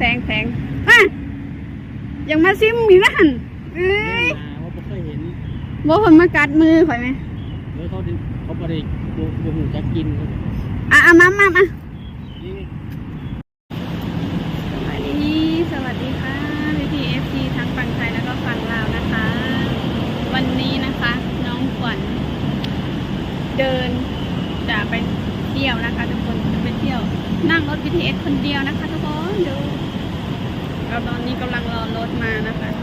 แพงแพงฮะยังมาซิมอีกนั่นเอ้ยมาว่าบ่เคยเห็นบ่คนมากัดมือข่อยไหมแล้วเขาดิเขาบ่ได้บ่บ่หูจักกินครับอะอะมามามานี่สวัสดีสวัสดีค่ะพี่พีเอฟซีทั้งฝั่งไทยแล้วก็ฝั่งลาวนะคะ วันนี้นะคะ น้องขวัญเดินจะไปเที่ยวนะคะทุกคนจะไปเที่ยว นั่งรถ BTS คนเดียวนะคะทุกคนดูเรา ตอนนี้กำลังรอรถมานะคะ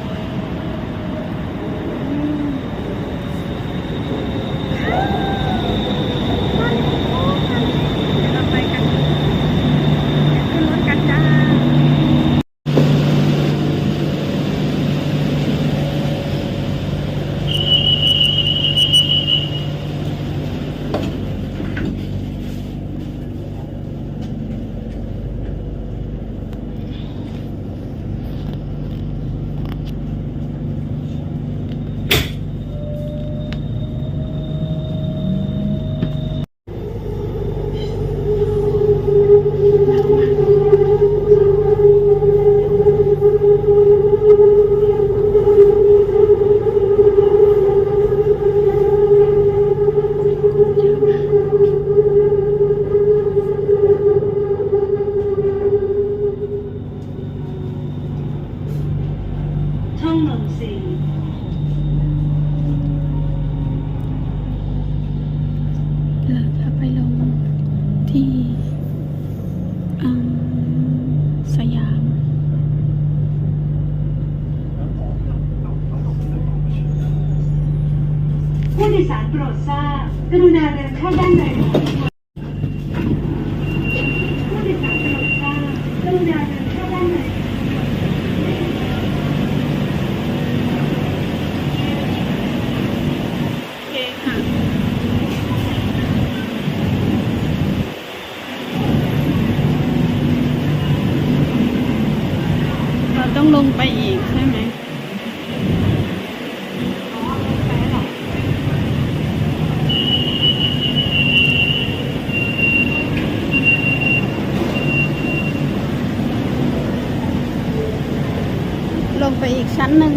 ผู้โดยสารโปรดทราบกรุณาเดินเข้าด้านในผู้โดยสารโปรดทราบ กรุณาเดินเข้าด้านใน โอเคค่ะ เราต้องลงไปอีกใช่ไหม ลงไปอีก ชั้นหนึ่ง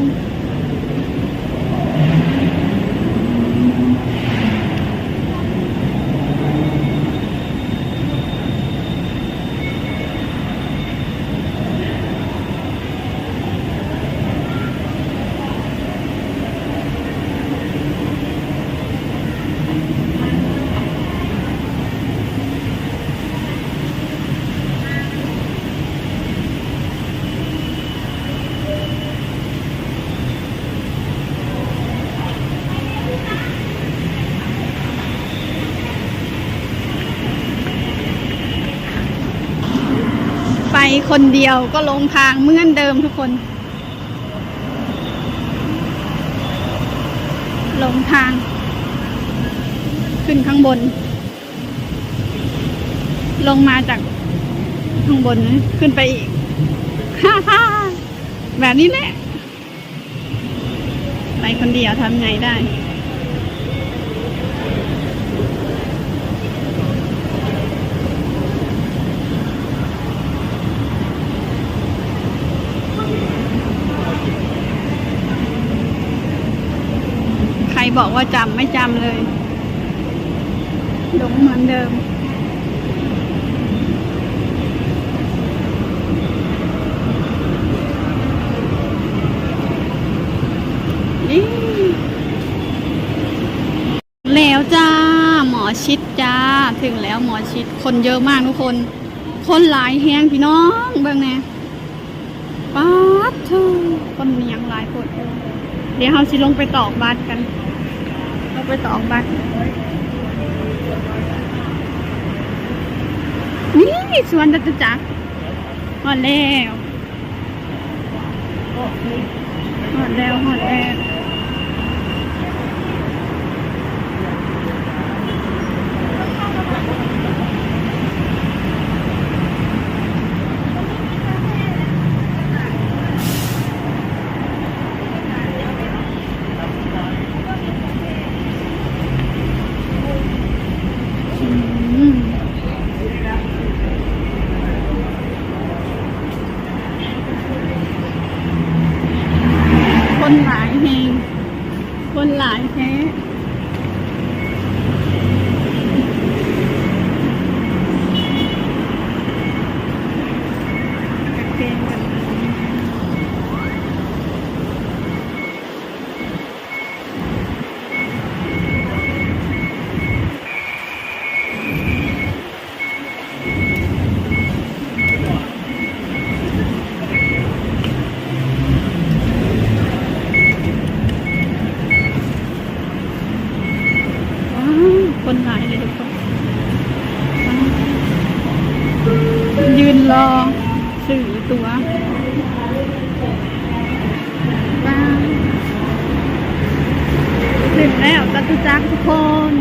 คนเดียวก็ลงทางเหมือนเดิมทุกคน ลงทาง ขึ้นข้างบน ลงมาจากข้างบนขึ้นไปอีกฮ่าฮ่าแบบนี้แหละไปคนเดียวทำไงได้ บอกว่าจำไม่จำเลยหลงเหมือนเดิม นี่แล้วจ้า หมอชิดจ้า ถึงแล้วหมอชิดคนเยอะมากทุกคน คนหลายแฮงพี่น้องบิ่งแน่ป๊าดเธอคนเมียงหลายคนเดี๋ยวเราสิลงไปตอกบัตรกัน ไปสองบัตรนี่สวนจตุจักรหอดแล้วหอดแล้วหอดแล้วอืม คนหลายเลยทุกคนยืนรอสื่อตัวว้าวถึงแล้วจตุจักรทุกคน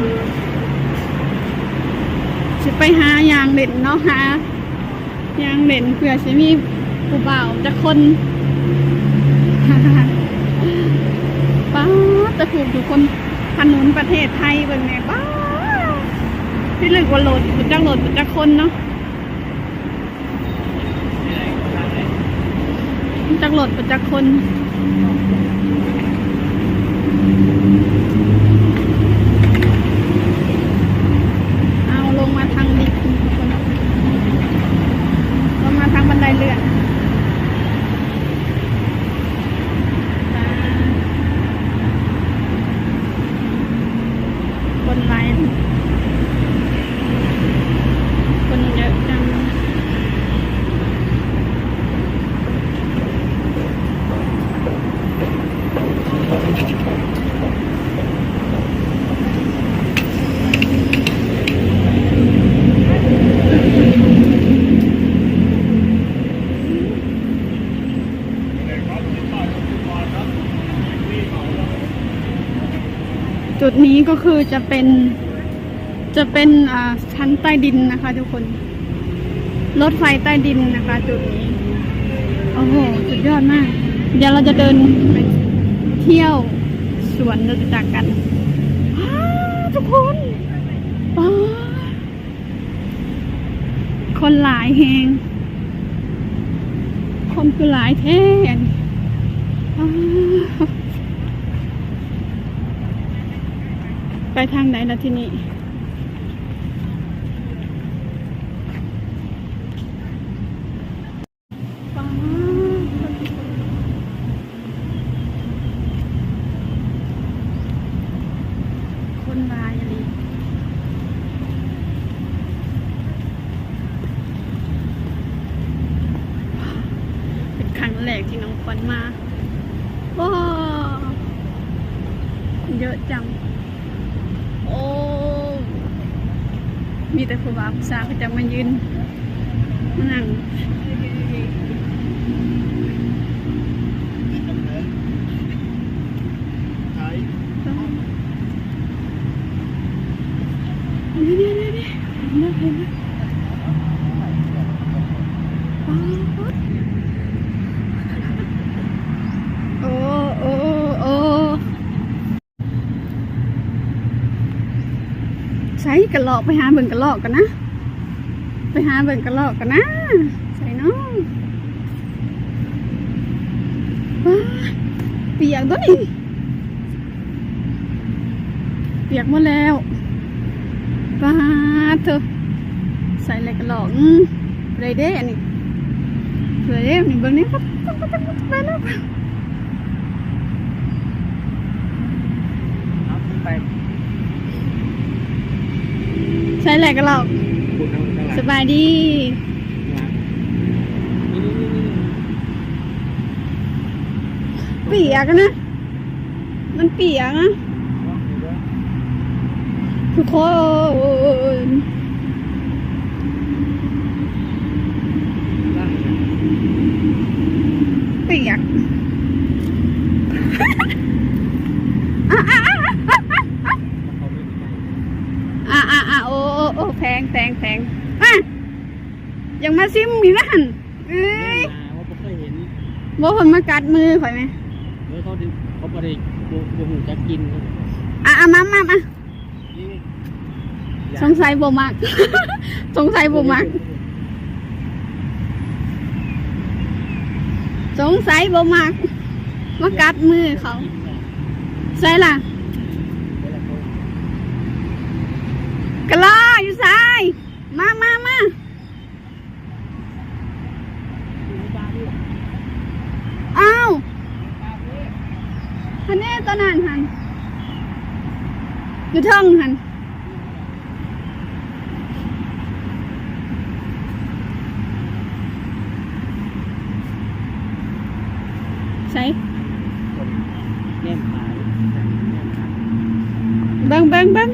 จะ ไปหายางเด่นเนาะหายางเด่นเผื่อจะมีผู้บ่าวจะคนป้าจะถูกทุกคนถนนประเทศไทยเป็นไงป้าที่เรียกว่าโหลดมันจะโหลดมันจะคนเนาะมันจะโหลดมันจะคน เอาลงมาทางลิฟต์ทุกคนลงมา ทางบันไดเลื่อนคนไลน์คนเยอะจัง จุด นี้ก็คือจะเป็น จะเป็นอ่าชั้นใต้ดินนะคะทุกคน รถไฟใต้ดินนะคะ จุดนี้ โอ้โห สุดยอดมาก เดี๋ยวเราจะเดินไปเที่ยวสวนจตุจักรกัน ทุกคนคนหลายแหง คนคือหลายแท้อันนี้อ้าว ไปทางไหนล่ะที่นี่ป๊าดคนหลายอะไรเป็นครั้งแรกที่น้องควันมาว้าวเยอะจัง โอ้มีแต่ผู้บ่าวผู้สาวเขาจะมายืนมานั่งนี่นี่นี่นี่เห็นไหมเห็นไหมป๊าดโอ้โอ้โอ้ใช้ กระลอกไปหาเบิ่งกระลอกกันนะ ไปหาเบิ่งกระลอกกันนะใส่น้องว้าเปียกตัวนี้เปียกหมดแล้วป้าเธอใส่อะไรกระลอกอืมไรเด้อันนี้เผื่อเด้นี่เบิ่งนี่ครับไปแล้วไป ใส่อะไรกระลอกคุณทางข้างหลังสบายดีนี่นี่นี่นี่เปียกอะนะ มันเปียกนะทุกคน ล่าง เปียก เขาไม่ได้ อะอะอะโอ้โอ้โอ้แพงแพงแพงอะ ยังมาซิมอีกแล้วหันเอ้แม่ยนาว่าไม่เคยเห็นบ่คนมากัดมือข่อยไหมเมื่อเขาดิเขาไม่ได้ดูดูหูจะกินอะอะมามามานี่สงสัยบ่มัก สงสัยบ่มัก สงสัยบ่มักมากัดมือเขาใส่ล่ะกะลาอยู่ซ้าย มามามาอ้าวฮันนี่ตอนนั้นหัน อยู่เทิงหันใส่แง่มขายเบิ้งเบิ้งเบิ้ง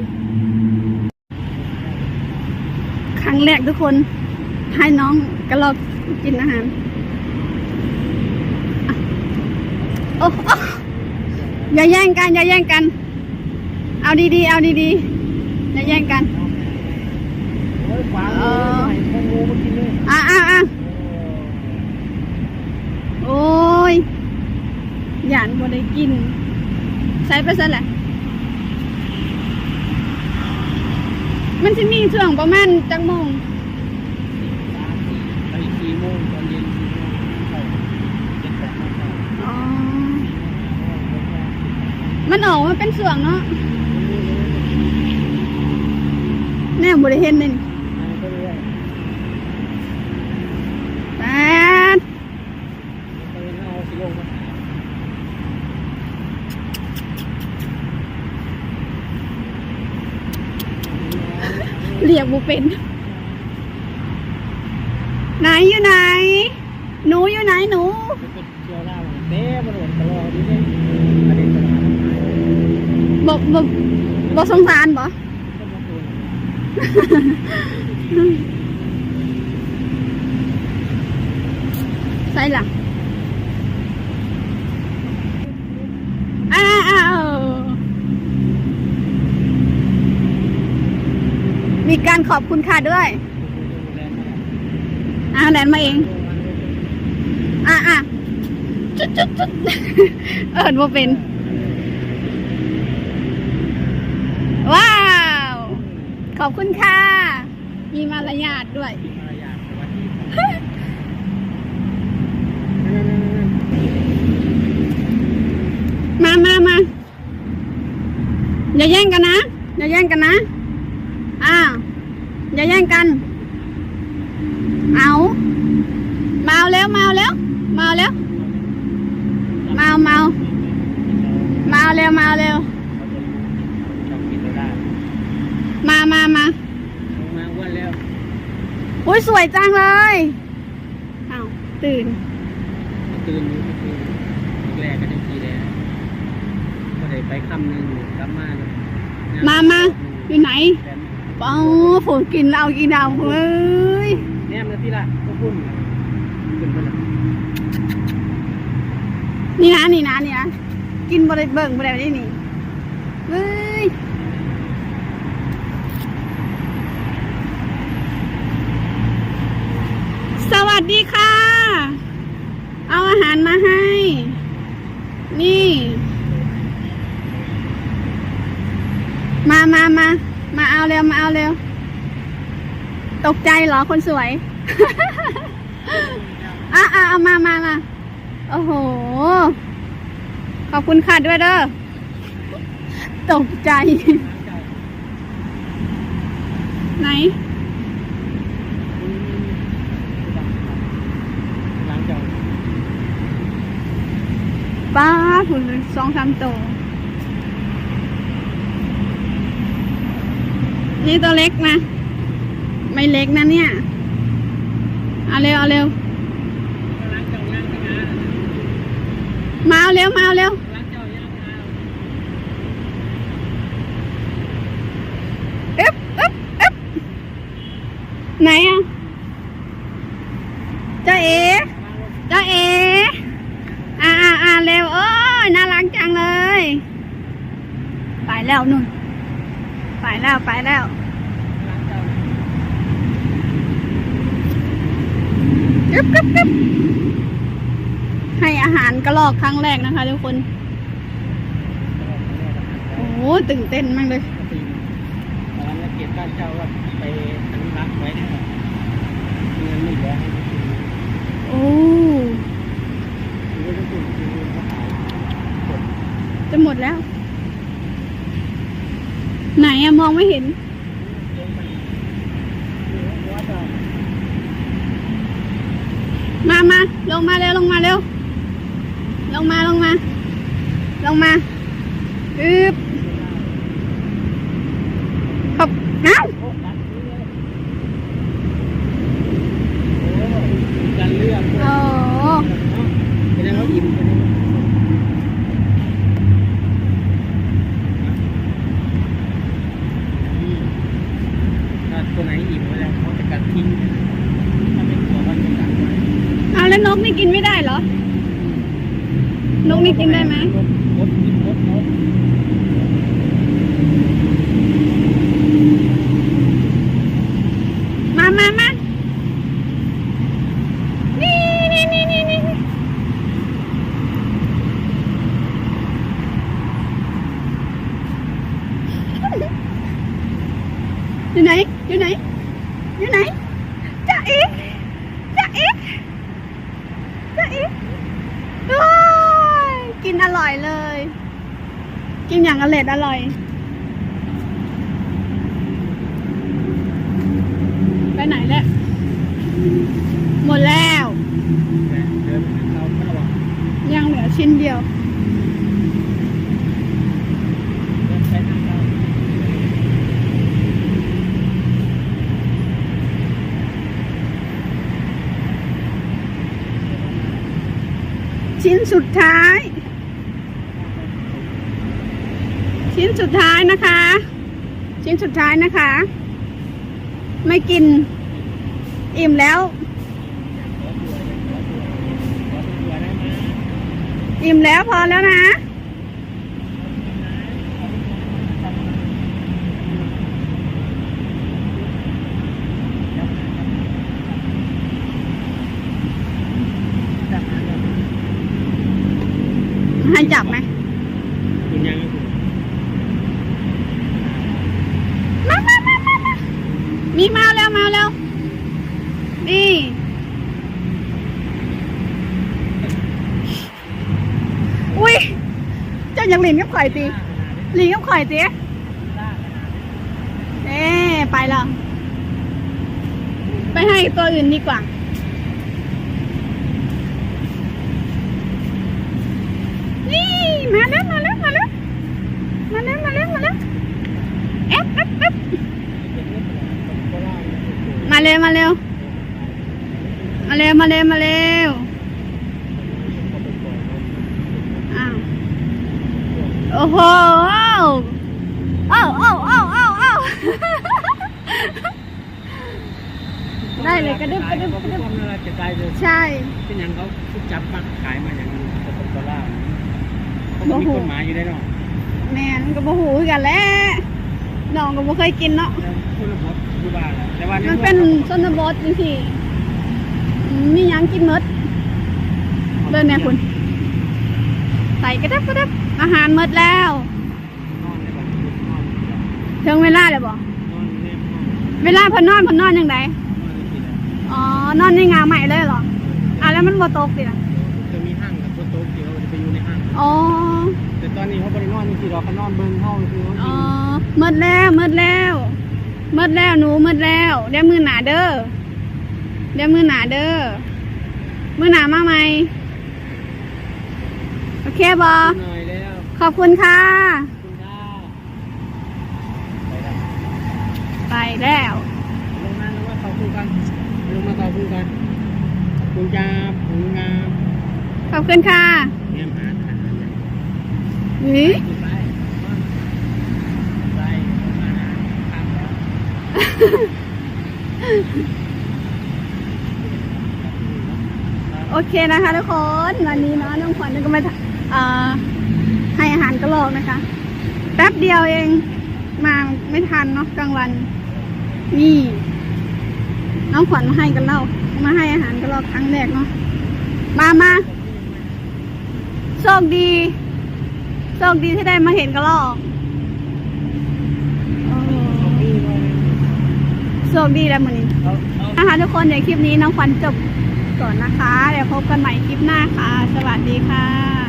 รั้งแรกทุกคน ให้น้องกระลอกกินอาหารอะโอ้โอ้อย่าแย่งกัน อย่าแย่งกัน เอาดีๆ เอาดีๆอย่าแย่งกันโอ้ยขวางเอเลยอให้พวกงูมากินเลยอะอะอะโอ้ยหยานบ่ได้กินใส่ไปซะแหละ มันจะมีช่วงประมาณจักโมงสามสี่ไปสี่โมงตอนเย็นสี่โมงเข้าเจ็ดแปดโมงเช้าอ๋อ มันออกมาเป็นส่วงเนาะ แน่บริเห็นเลยนี่อันนี้ก็เรื่อยแปดไปเอาสิลงมาเรียกบุเป็น ไหนอยู่ไหน หนูอยู่ไหนหนูจะเป็นเชียวล่าเต้มาโดนตลอดนี่เนี่ยประเด็นตลอดบอกบอกบอกสงสารบอก็มาโดน ใส่หลังอ้าวมีการขอบคุณค่ะด้วยอ่าแลนมาเอง อะอะจุดจุดจุดเอิญว่าเป็น ว้าว ข อบคุณค่ะ มีมารยาทด้วย มามามาอย่าแย่งกันนะ อย่าแย่งกันนะ อ้าว อย่าแย่งกัน เอามาเอาแล้วมาเอาแล้วมาเอาแล้วมาเอามาเอามาเอาเร็วมาเอาเร็ว มามามา มาอ้วนแล้ว อุ้ยส วยจังเลยเอาตื่น ตื่นอยู่ตื่นแรกก็ได้ทีแล้วก็ได้ไปคำหนึ่งกลับมามามาอยู่ไหนเป้าฝนกินเอากินเอาเฮ้ยแนมนะที่ละก็พุ่นขึ้นไปเลยนี่นะนี่นะนี่นะกินบริเบิ่งบริเวณนี่เฮ้ย สวัสดีค่ะ เอาอาหารมาให้ นี่ มามามา มาเอาเร็ว มาเอาเร็ว ตกใจเหรอคนสวย อะอะเอามามามาโอ้โห ขอบคุณค่ะด้วยเด้อ ตกใจ ไหน หลังจาก ป้าคุณสองสามตัวนี่ตัวเล็กนะ ไม่เล็กนะเนี่ย เอาเร็ว เอาเร็ว มาเอาเร็ว มาเอาเร็วหลังจากย่างงานอึ๊บอึ๊บอึ๊บไหนอะเจ้าเอ๋เจ้าเอ๋อ่าอ่าอ่าเร็วโอ้ยน่ารักจังเลย ไป แล้วนุ่น ไปแล้วไปแล้วหลังจากกึบกึบกึบให้อาหารกระรอกครั้งแรกนะคะทุกคน โอ้โหตื่นเต้นมากเลยตีตอนนั้นเก็บบ้านเจ้าว่าไปอนุรักษ์ไว้นะครับเงินไม่เหลือให้กินโอ้คือก็คือคือเขาขายกดจะหมดแล้ว ไหนอะมองไม่เห็น มามาลงมาเร็วลงมาเร็ว ลงมาลงมา ลงมาอึบขอบน้า อ้าวแล้วนกนี่กินไม่ได้เหรอนกนี่กินได้ไหม ร่อยเลย กินอย่างอร่อยอร่อย ไปไหนแล้วหมดแล้ว ยังเหลือชิ้นเดียวชิ้นสุดท้าย ชิ้นสุดท้ายนะคะ ชิ้นสุดท้ายนะคะ ไม่กิน อิ่มแล้ว อิ่มแล้วพอแล้วนะ ให้จับไหม คุณยังไม่ถูก มามามามามามีมาแล้วมาแล้ว นี่ อุ้ย เจ้า ยังหลินกับข่อยตีหลินกับข่อยตีเอ๊ไปแล้วไปให้ตัวอื่นดีกว่านี่มาแล้วมาแล้วมาแล้วมาแล้วมาแล้วมาแล้วเอ๊ะเอ๊ะเอ๊ะมาเร็วมาเร็วมาเร็วมาเร็วมาเร็วอ้าว โอ้โหอ้าวอ้าวอ้าวอ้าวอ้าวได้เลยกระดึบกระดึบกระดึบจะได้เลยใช่เป็นอย่างเขาจับปักขายมาอย่างนี้สปปลาวเขาก็มีกฎหมายอยู่ได้เนาะแม่นก็บ่หูคือกันแหล้วน้องก็บ่เคยกินเนาะแล้วคุณบดคือบ้านแหละแต่ว่ามัมันเป็นชนบทจังซี่อืมมีหยังกินหมดเดินแม่คุณ ใส่กระดับกระดับอาหารหมดแล้วนอนในบ้านนอนถึงเวลาแล้วบ่นอนในห้องเวลาเพิ่นนอนเพิ่นนอนจังไดนอนในที่ไหนอ๋อ นอนในงาใหม่เลยเหรอ อะแล้วมันบ่ตกสิล่ะจะมีห้างกับโต๊ะเดียวจะไปอยู่ในห้าง อ๋อ แต่ตอนนี้เขาบริโนอนที่เราเขานอนเบิ้งห้องคืออ๋อหมดแล้วหมดแล้วหมดแล้วหนูหมดแล้วเดี๋ยวมือหนาเด้อเดี๋ยวมือหนาเด้อมือหนามาไหมโอ เคบอหน่อยแล้วขอบคุณค่ะ คุณดาไปแล้วไปแล้ว ลงมาลงมาต่อคู่กันลงมาต่อคู่กันคุณจาคุณงามขอบคุณค่ะเงียบหาทางนี่ไปไปมานะทางแล้วโอเคนะคะทุกคน วันนี้เนาะน้องขวัญก็มาเอ่อ ให้อาหารกระรอกนะคะ แป๊บเดียวเองมาไม่ทันเนาะกลางวัน นี่น้องขวัญมาให้กันเล่ามาให้อาหารกระรอกครั้งแรกเนาะมามาโชคดีโชคดีที่ได้มาเห็นกระรอกโชคดีแล้วมันนี้นะคะทุกคนเดี๋ยวคลิปนี้น้องขวัญจบก่อนนะคะ เดี๋ยวพบกันใหม่คลิปหน้าค่ะ สวัสดีค่ะ